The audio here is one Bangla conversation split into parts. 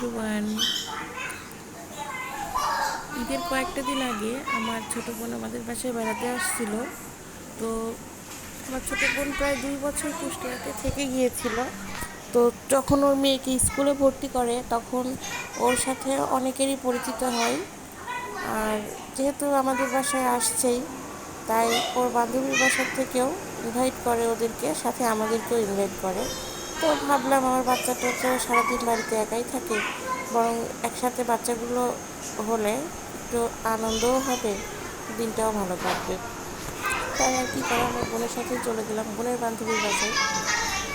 এভরিওয়ান ঈদের কয়েকটা দিন আগে আমার ছোটো বোন আমাদের বাসায় বেড়াতে আসছিল। তো আমার ছোটো বোন প্রায় দুই বছর কুষ্টিয়াতে থেকে গিয়েছিল। তো যখন ওর মেয়েকে স্কুলে ভর্তি করে, তখন ওর সাথে অনেকেরই পরিচিত হয়। আর যেহেতু আমাদের বাসায় আসছেই, তাই ওর বান্ধবীর বাসার থেকেও ইনভাইট করে ওদেরকে, সাথে আমাদেরকেও ইনভাইট করে। তো ভাবলাম আমার বাচ্চাটা তো সারাদিন বাড়িতে একাই থাকে, বরং একসাথে বাচ্চাগুলো হলে একটু আনন্দও হবে, দিনটাও ভালো কাটবে। তাই আর কি করা আমার বোনের সাথে চলে গেলাম, বোনের বান্ধবীর বাসায়।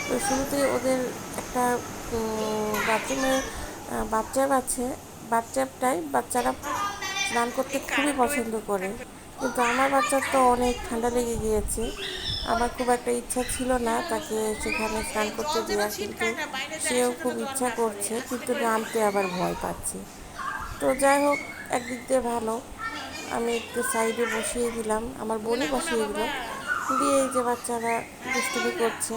তো শুরুতে ওদের একটা বাথরুমে বাচ্চার আছে। বাচ্চাটাই বাচ্চারা স্নান করতে খুবই পছন্দ করে। কিন্তু আমার বাচ্চার তো অনেক ঠান্ডা লেগে গিয়েছে। আমার খুব একটা ইচ্ছা ছিল না তাকে সেখানে স্নান করতে দেওয়া কিন্তু সেও খুব ইচ্ছা করছে, কিন্তু নামতে আবার ভয় পাচ্ছে। তো যাই হোক, একদিক দিয়ে ভালো। আমি একটু সাইডে বসিয়ে দিলাম, আমার বোনই বসিয়ে দিল। দিয়ে এই যে বাচ্চারা দুষ্টুমি করছে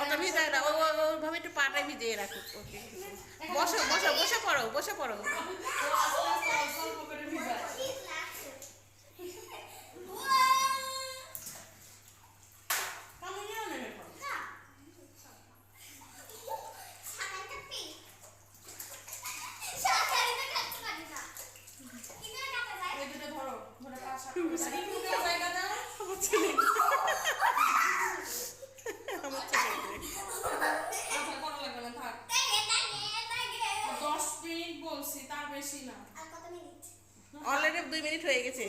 ওটা ভিজায় না ও ও- ও- ওইভাবে একটু ওকে বসো বসো বসে পড়ো বসে পড়ো। আমার ছেলে আমার ছেলে দশ মিনিট বলছি তার বেশি না অলরেডি দুই মিনিট হয়ে গেছে।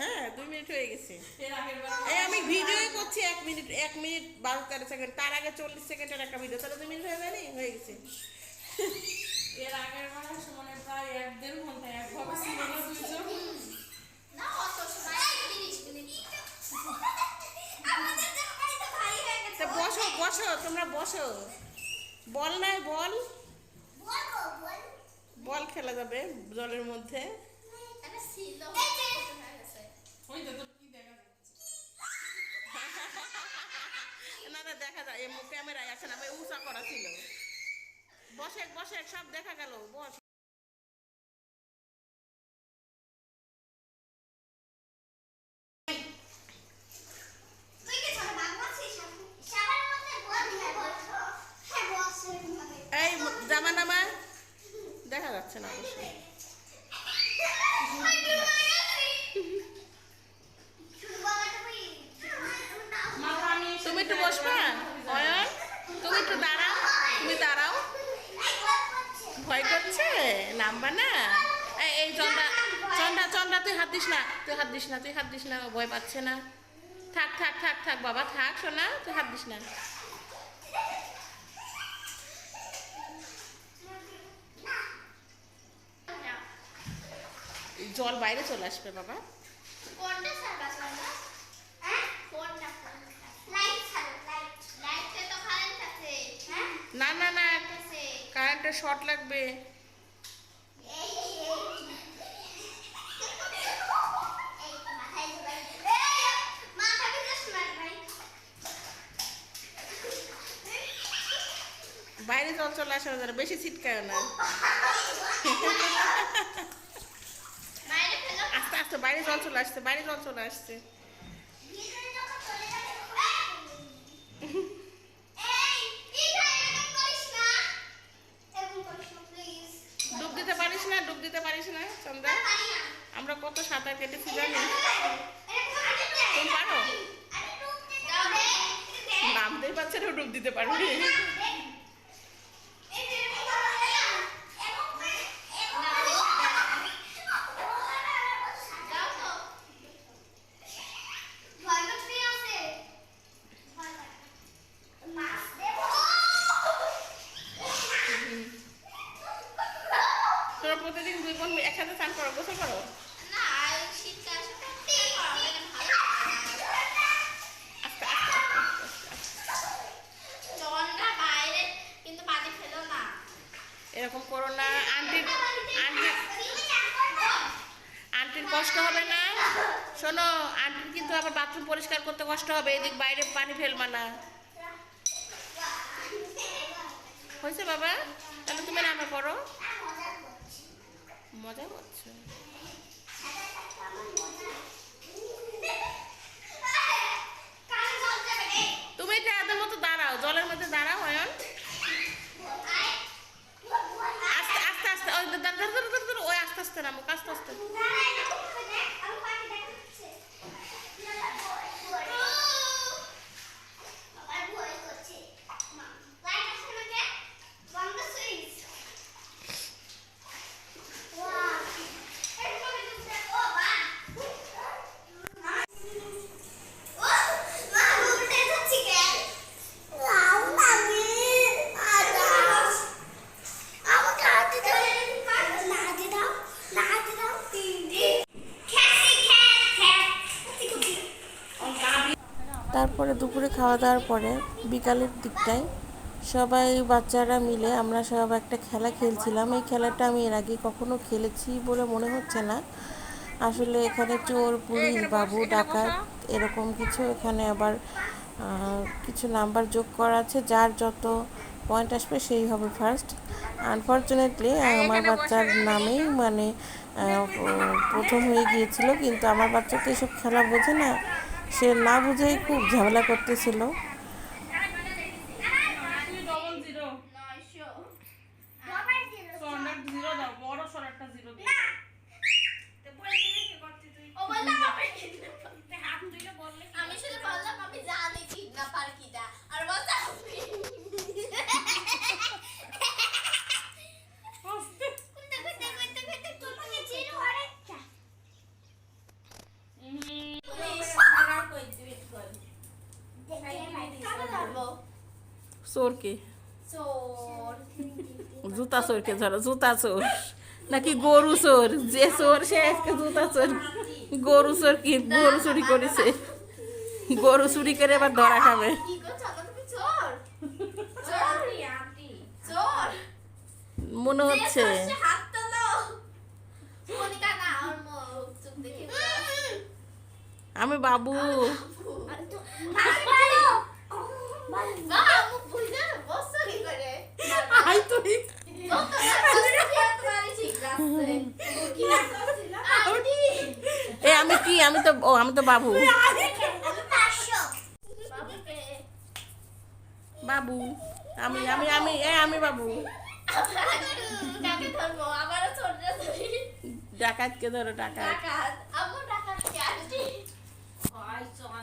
হ্যাঁ দুই মিনিট হয়ে গেছে। এর আগের বার এই আমি ভিডিওই করছি এক মিনিট এক মিনিট বারো তেরো সেকেন্ড। তার আগে চল্লিশ সেকেন্ডের একটা ভিডিও তাহলে দুই মিনিট হয়ে যায়নি হয়ে গেছে। এর আগের বার সমানে প্রায় এক দেড় ঘণ্টা একভাবে ছিল না দুইজন। তা বসো বসো তোমরা বসো। বল নাই বল। বল খেলা যাবে জলের মধ্যে। আমি উষা করা ছিল। সব দেখা গেল এই জামা নামা দেখা যাচ্ছে না অবশ্যই মাথা আমি তুমি একটু বসবা অয়ন তুমি একটু দাঁড়াও তুমি দাঁড়াও ভয় করছে নামবা না এই এই চন্দ্রা চন্দ্রা চন্দ্রা তুই হাত দিস না তুই হাত দিস না ভয় পাচ্ছে না। থাক থাক থাক থাক বাবা থাক শোনা তুই হাত দিস না। জল বাইরে চলে আসবে বাবা। হ্যাঁ? হ্যাঁ? না না না কারেন্টের শর্ট লাগবে এই এই এই এই মাথায় ঢুকাই এই মাথা ভিজে স্মার্ট ভাই বাইরে জল চলে আসে না বেশি ছিটকায় না। আস্তে আস্তে বাইরে জল চলে আসছে, বাইরে জল চলে আসছে। ডুব দিতে পারিস না, ডুব দিতে পারিস না, চন্দ্রা। আমরা কত সাঁতার কেটেছি জানি তুমি পারো? নামতেই পারছে ডুব দিতে পারবে তোরা প্রতিদিন দুই বোন একসাথে স্নান করো গোসল করো আস্তে আস্তে বাইরে কিন্তু পানি ফেলো না এরকম করো না আন্টির আন্টির আন্টির কষ্ট হবে না শোনো আন্টির কিন্তু আবার বাথরুম পরিষ্কার করতে কষ্ট হবে, এদিক বাইরে পানি ফেলবা না। হয়েছে বাবা? তাহলে তুমি নামে করো। মজা করছ তুমি এটা এদের মতো দাঁড়াও জলের মধ্যে দাঁড়াও অয়ন আস্তে আস্তে আস্তে ওই দাঁড় দাঁড় দাঁড় দাঁড় দাঁড়, ওই আস্তে আস্তে নামো আস্তে আস্তে তারপরে দুপুরে খাওয়া দাওয়ার পরে বিকালের দিকটায় সবাই বাচ্চারা মিলে আমরা সব একটা খেলা খেলছিলাম। এই খেলাটা আমি এর আগে কখনো খেলেছি বলে মনে হচ্ছে না। আসলে এখানে চোর, পুলিশ, বাবু, ডাকাত এরকম কিছু এখানে আবার কিছু নাম্বার যোগ করা আছে, যার যত পয়েন্ট আসবে সেই হবে ফার্স্ট আনফর্চুনেটলি আমার বাচ্চার নামেই মানে প্রথম হয়ে গিয়েছিল, কিন্তু আমার বাচ্চা তো এসব খেলা বোঝে না। সে না বুঝেই খুব ঝামেলা করতেছিল ডবল জিরো সন্ডার জিরো দাও বড় সর একটা জিরো দিয়ে দাও। আমি শুধু বললাম আমি জানি কিডন্যাপার কিটা আর বলতে আস্তে। কুত্তা কুত্তা কুত্তা কুত্তা কুত্তা জিরো আরেকটা কাকে ধরবো চোরকে? চোর। জুতা চোরকে ধরো জুতা চোর। নাকি গরু চোর? যে চোর সে আজকে জুতা চোর। গরু চোর কি? গরু চুরি করেছে। গরু চুরি করে এবার ধরা খাবে। কি চোর। চোর। চোর। মনে হচ্ছে। আমি বাবু বাবা মুখ বুঝে বসছো কি করে আই তুই এ আমি কি? আমি তো ও আমি তো বাবু। বাবু। আমি আমি আমি এ আমি বাবু। ডাকাতকে ধরো ডাকাত। কি আন্টি আমি ওই এবার সেম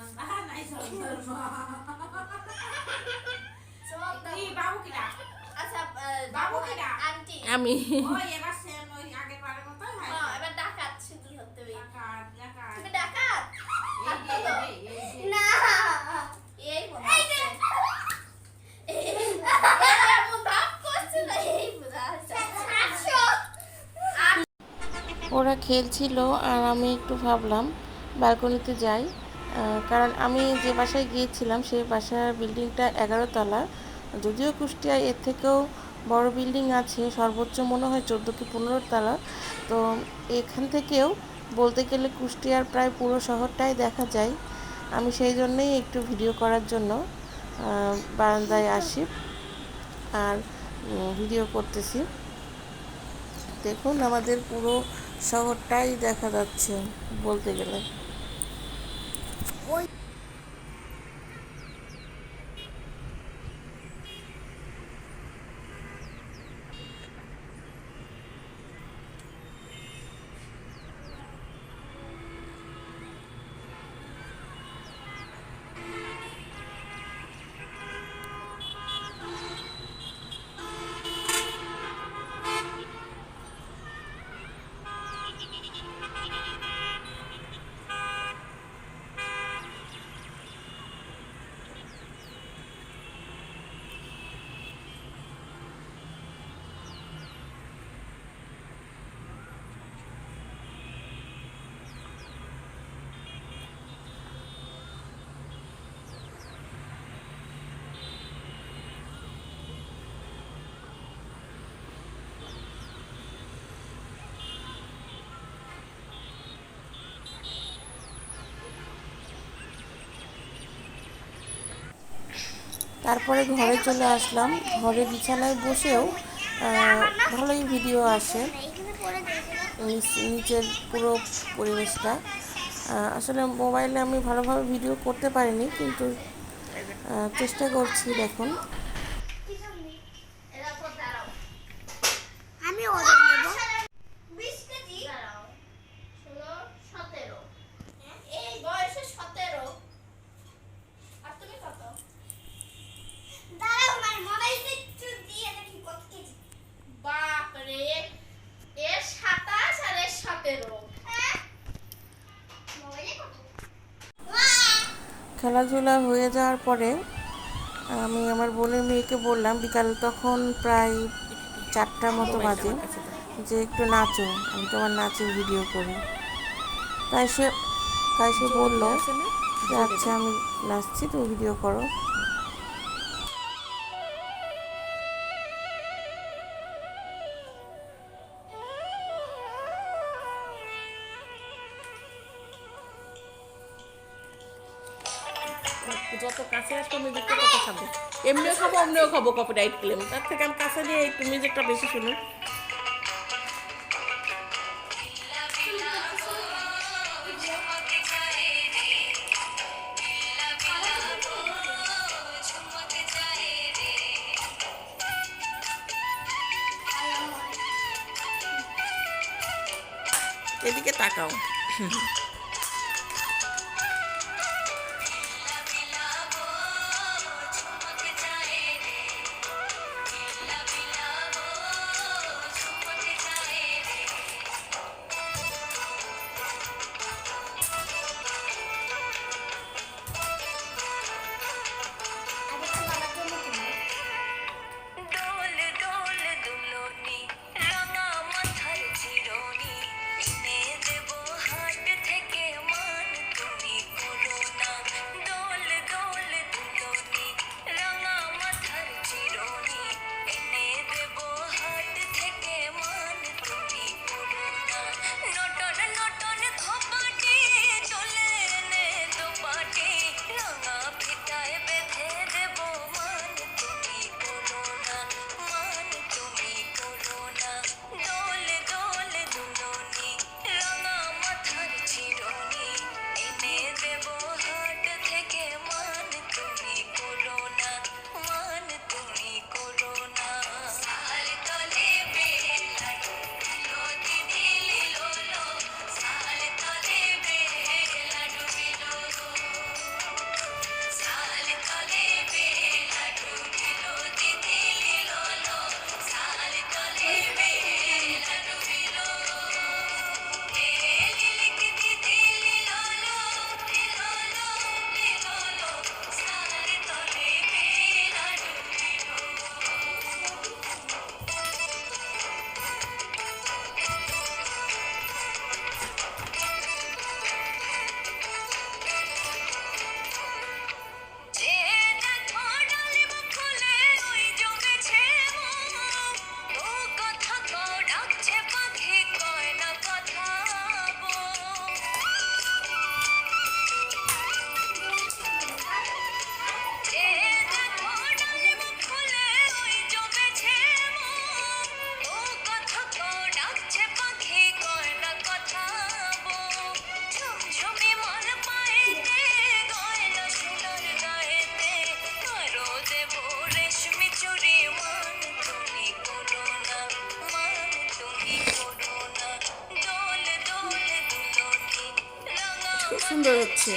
ওই আগের বারের মতোই হয় হ্যাঁ, এবার ডাকাত শুধু ধরতে হবে ডাকাত, ডাকাত। তুমি বোঝা যাচ্ছে। ওরা খেলছিল আর আমি একটু ভাবলাম ব্যালকনিতে যাই কারণ আমি যে বাসায় গিয়েছিলাম সেই বাসার বিল্ডিংটা এগারো তলা। যদিও কুষ্টিয়ায় এর থেকেও বড় বিল্ডিং আছে, সর্বোচ্চ মনে হয় চোদ্দ কি পনেরো তলা। তো এখান থেকেও বলতে গেলে কুষ্টিয়ার প্রায় পুরো শহরটাই দেখা যায়। আমি সেই জন্যেই একটু ভিডিও করার জন্য বারান্দায় আসি আর ভিডিও করতেছি। দেখুন আমাদের পুরো শহরটাই দেখা যাচ্ছে বলতে গেলে। তারপরে ঘরে চলে আসলাম। ঘরে বিছানায় বসেও ভালোই ভিডিও আসে। নিচের পুরো পরিবেশটা। আসলে মোবাইলে আমি ভালোভাবে ভিডিও করতে পারিনি, কিন্তু চেষ্টা করছি দেখুন। খেলাধুলা হয়ে যাওয়ার পরে আমি আমার বোনের মেয়েকে বললাম বিকাল তখন প্রায় চারটার মতো বাজে যে একটু নাচো আমি তোমার নাচের ভিডিও করি। তাই সে তাই সে বলল যে আচ্ছা আমি নাচছি তুমি ভিডিও করো। যত কাছে আসব মিউজিকটা তত খাব এমনিও খাব, অমনিও খাব কপিরাইট ক্লেম তার থেকে আমি কাছে দিয়ে এই মিউজিকটা বেশি শুনুন। সুন্দর হচ্ছে।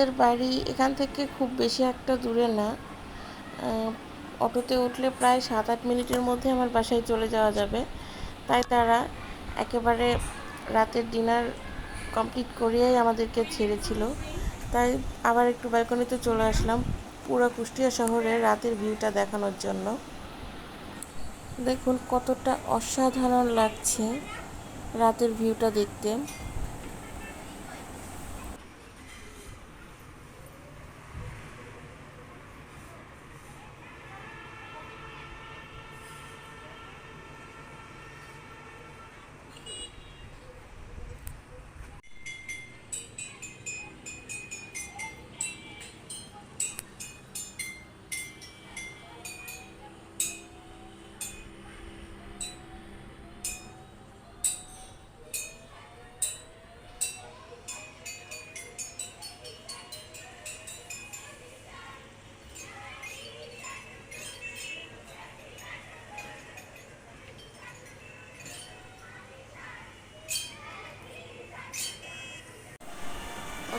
আমাদের বাড়ি এখান থেকে খুব বেশি একটা দূরে না। অটোতে উঠলে প্রায় সাত আট মিনিটের মধ্যে আমার বাসায় চলে যাওয়া যাবে। তাই তারা একেবারে রাতের ডিনার কমপ্লিট করিয়েই আমাদেরকে ছেড়েছিল। তাই আবার একটু ব্যালকনিতে চলে আসলাম পুরো কুষ্টিয়া শহরের রাতের ভিউটা দেখানোর জন্য। দেখুন কতটা অসাধারণ লাগছে রাতের ভিউটা দেখতে।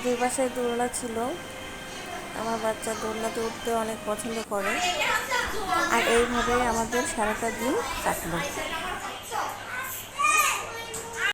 ওদের বাসায় দোলনা ছিল। আমার বাচ্চা দোলনাতে উঠতে অনেক পছন্দ করে। আর এইভাবে আমাদের সারাটা দিন কাটলো।